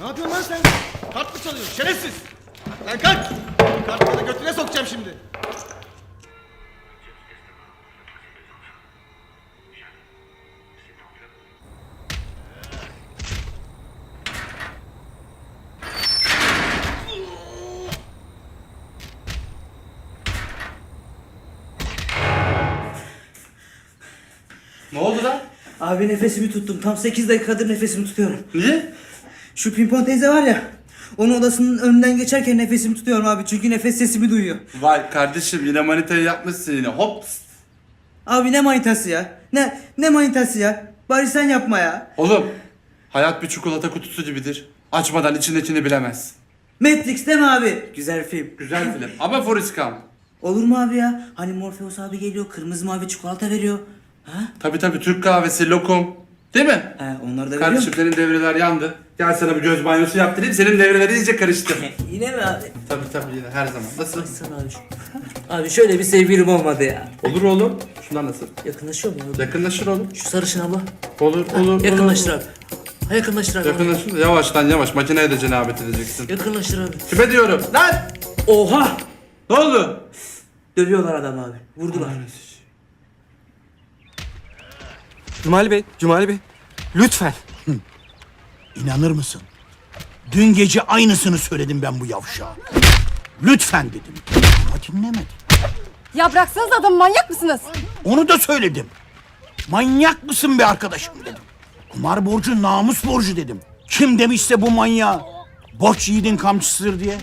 Ne yapıyorsun lan sen? Kart mı çalıyorsun şerefsiz? Lan kalk! Kartları götüne sokacağım şimdi. Ne oldu lan? Abi nefesimi tuttum. Tam 8 dakikadır nefesimi tutuyorum. Niye? Şu pimpon teyze var ya. Onun odasının önünden geçerken nefesimi tutuyorum abi. Çünkü nefes sesimi duyuyor. Vay kardeşim yine manitayı yapmışsın yine. Hop. Abi ne manitası ya? Ne ne manitası ya? Bari sen yapma ya. Oğlum hayat bir çikolata kutusu gibidir. Açmadan içindekini bilemez. Matrix değil mi abi? Güzel film. Güzel film ama Forrest Gump. Olur mu abi ya? Hani Morpheus abi geliyor kırmızı mavi çikolata veriyor. Ha? Tabi tabi Türk kahvesi, lokum. Değil mi? He onları da veriyor Kardeşim senin devreler yandı. Gel sana bir göz banyosu yaptırayım. Senin devreleri iyice karıştı. Yine mi abi? tabi tabi yine her zaman. Nasıl? Sana abi. Abi şöyle bir sevgilim olmadı ya. Olur oğlum. Şundan nasıl? Yakınlaşıyor mu abi? Yakınlaşır oğlum. Şu sarışın abla. Olur olur. Yakınlaştır olur. abi. Ha, yakınlaştır abi. Yakınlaşır. Yavaştan yavaş. Makineye de cenabet edeceksin. Yakınlaştır abi. Kime diyorum? Lan! Oha! Ne oldu? Dövüyorlar adam abi. Vurdular. Cumali Bey, Cumali Bey. Lütfen. İnanır mısın? Dün gece aynısını söyledim ben bu yavşağa. Lütfen dedim. Ama dinlemedi. Ya bıraksanız adamı manyak mısınız? Onu da söyledim. Manyak mısın be arkadaşım dedim. Kumar borcu namus borcu dedim. Kim demişse bu manyağı borç yiğidin kamçısıdır diye.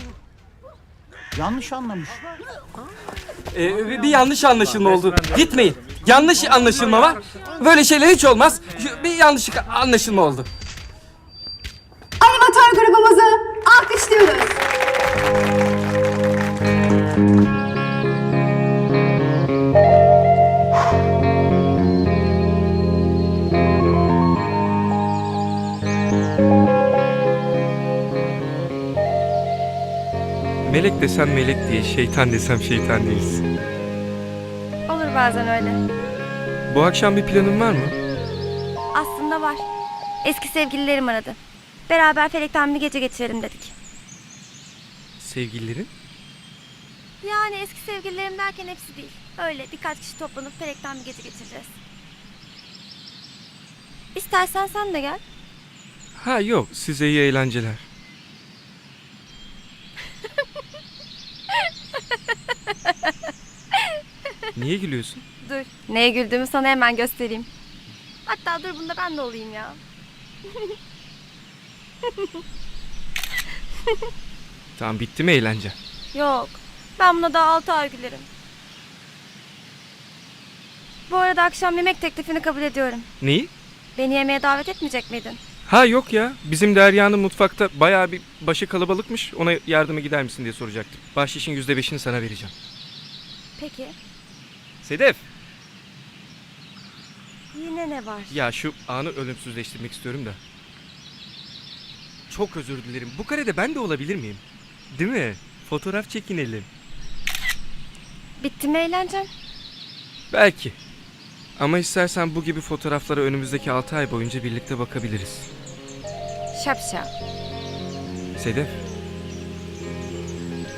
Yanlış anlamış. Ee, bir yanlış anlaşılma oldu. Gitmeyin. Yanlış anlaşılma var. Böyle şeyler hiç olmaz. Şu- Bir yanlış anlaşılma oldu. Animatör grubumuzu alkışlıyoruz. Melek desem melek diye, şeytan desem şeytan değiliz. Olur bazen öyle. Bu akşam bir planın var mı? Aslında var. Eski sevgililerim aradı. Beraber felekten bir gece geçirelim dedik. Sevgililerin? Yani eski sevgililerim derken hepsi değil. Öyle birkaç kişi toplanıp felekten bir gece geçireceğiz. İstersen sen de gel. Ha yok, size iyi eğlenceler. Niye gülüyorsun? Dur. Neye güldüğümü sana hemen göstereyim. Hatta dur bunda ben de olayım ya. Tamam bitti mi eğlence? Yok. Ben buna daha altı ay gülerim. Bu arada akşam yemek teklifini kabul ediyorum. Neyi? Beni yemeğe davet etmeyecek miydin? Ha yok ya. Bizim Derya'nın mutfakta bayağı bir başı kalabalıkmış. Ona yardıma gider misin diye soracaktım. Bahşişin yüzde beşini sana vereceğim. Peki. Sedef. Yine ne var? Ya şu anı ölümsüzleştirmek istiyorum da. Çok özür dilerim. Bu karede ben de olabilir miyim? Değil mi? Fotoğraf çekinelim. Bitti mi eğlencen? Belki. Ama istersen bu gibi fotoğraflara önümüzdeki 6 ay boyunca birlikte bakabiliriz. Şapşal. Sedef.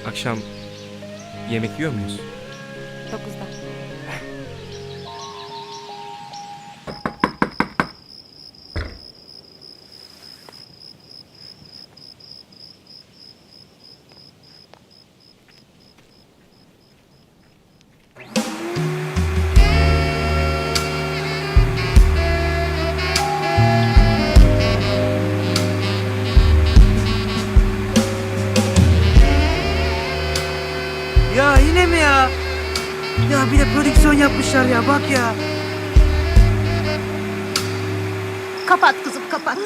Akşam yemek yiyor muyuz? Dokuzda. Yapmışlar ya bak ya. Kapat kızım kapat.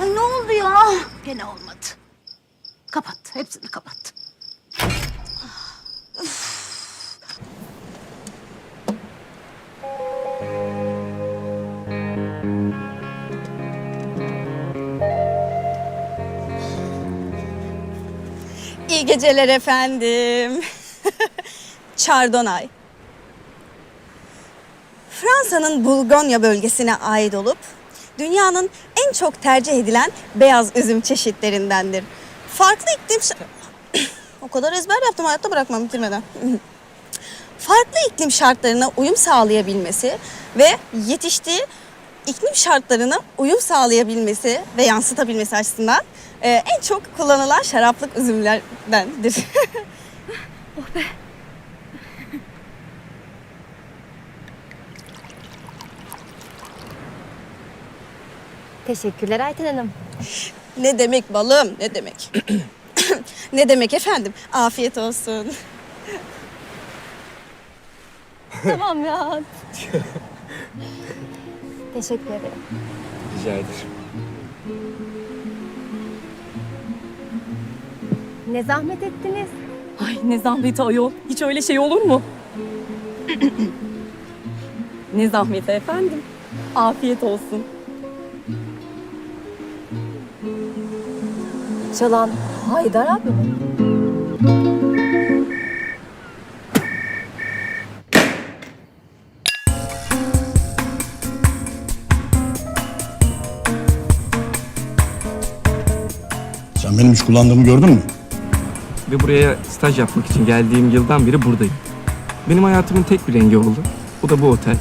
Ay ne oldu ya? Gene olmadı. Kapat hepsini kapat. İyi geceler efendim. Chardonnay. Fransa'nın Bulgonya bölgesine ait olup dünyanın en çok tercih edilen beyaz üzüm çeşitlerindendir. Farklı iklim... o kadar ezber yaptım hayatta bırakmam bitirmeden. Farklı iklim şartlarına uyum sağlayabilmesi ve yetiştiği iklim şartlarına uyum sağlayabilmesi ve yansıtabilmesi açısından e, en çok kullanılan şaraplık üzümlerdendir. Teşekkürler Ayten Hanım. ne demek balım, ne demek? ne demek efendim? Afiyet olsun. tamam ya. Teşekkür ederim. Rica ederim. Ne zahmet ettiniz. Ay ne zahmeti ayol. Hiç öyle şey olur mu? ne zahmeti efendim. Afiyet olsun. Çalan Haydar abi mi? Sen benim hiç kullandığımı gördün mü? Ve buraya staj yapmak için geldiğim yıldan beri buradayım. Benim hayatımın tek bir rengi oldu. O da bu otel.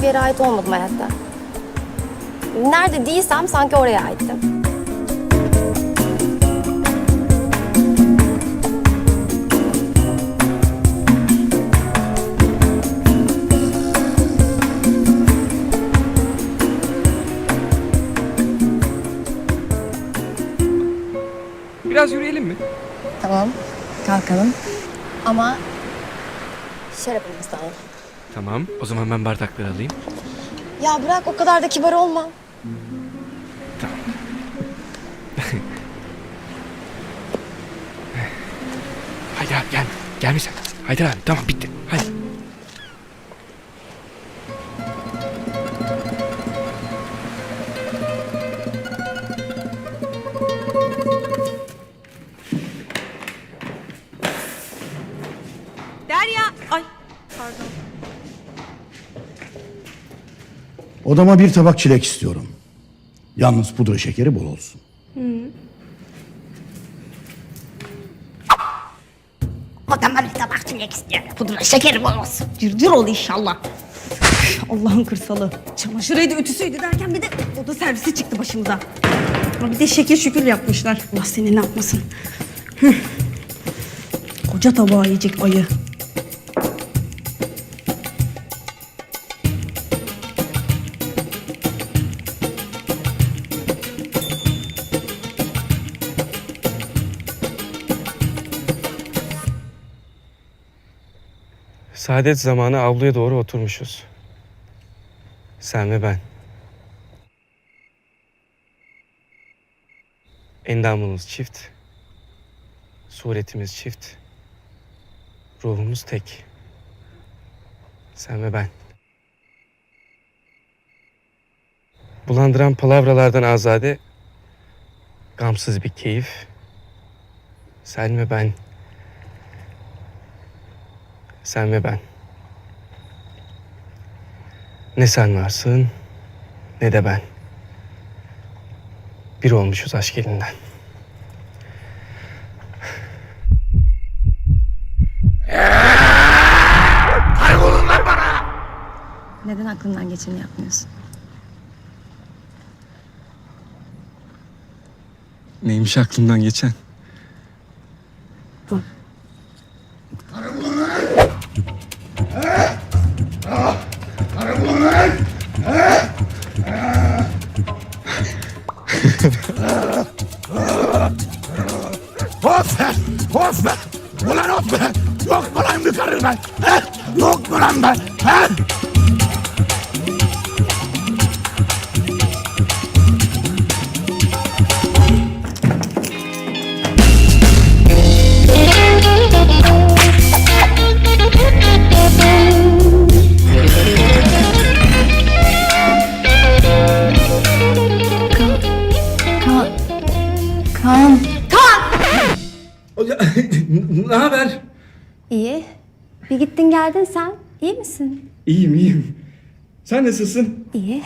Hiçbir yere ait olmadım hayatta. Nerede değilsem sanki oraya aittim. Biraz yürüyelim mi? Tamam, kalkalım. Ama şarabımızdan al. Tamam. O zaman ben bardakları alayım. Ya bırak o kadar da kibar olma. Haydi abi gel. Gelme sen. Haydar abi tamam bitti. Hadi. Derya. Ay. Odama bir tabak çilek istiyorum. Yalnız pudra şekeri bol olsun. Odama bir tabak çilek istiyorum. Pudra şekeri bol olsun. Cırcır ol inşallah. Allah'ın kırsalı. Çamaşırıydı, ütüsüydü derken bir de oda servisi çıktı başımıza. Ha, Bir de şekil şükür yapmışlar. Allah seni ne yapmasın. Hıh. Koca tabağı yiyecek ayı. Saadet zamanı avluya doğru oturmuşuz. Sen ve ben. Endamımız çift. Suretimiz çift. Ruhumuz tek. Sen ve ben. Bulandıran palavralardan azade, gamsız bir keyif. Sen ve ben. Sen ve ben. Ne sen varsın ne de ben. Bir olmuşuz aşk elinden. Neden aklından geçeni yapmıyorsun? Neymiş aklından geçen? Hop Bir gittin geldin sen. İyi misin? İyiyim iyiyim. Sen nasılsın? İyi.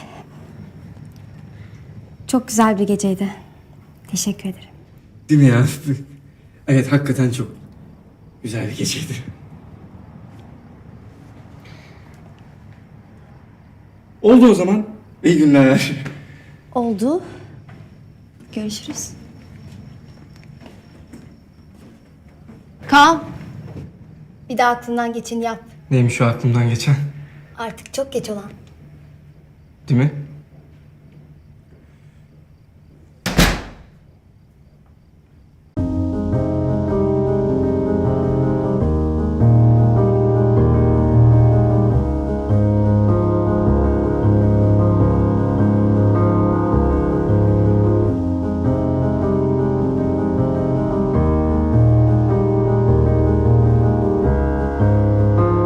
Çok güzel bir geceydi. Teşekkür ederim. Değil mi ya? Evet hakikaten çok güzel bir geceydi. Oldu o zaman. İyi günler. Oldu. Görüşürüz. Kaan. Bir de aklından geçeni yap. Neymiş o aklımdan geçen? Artık çok geç olan. Değil mi?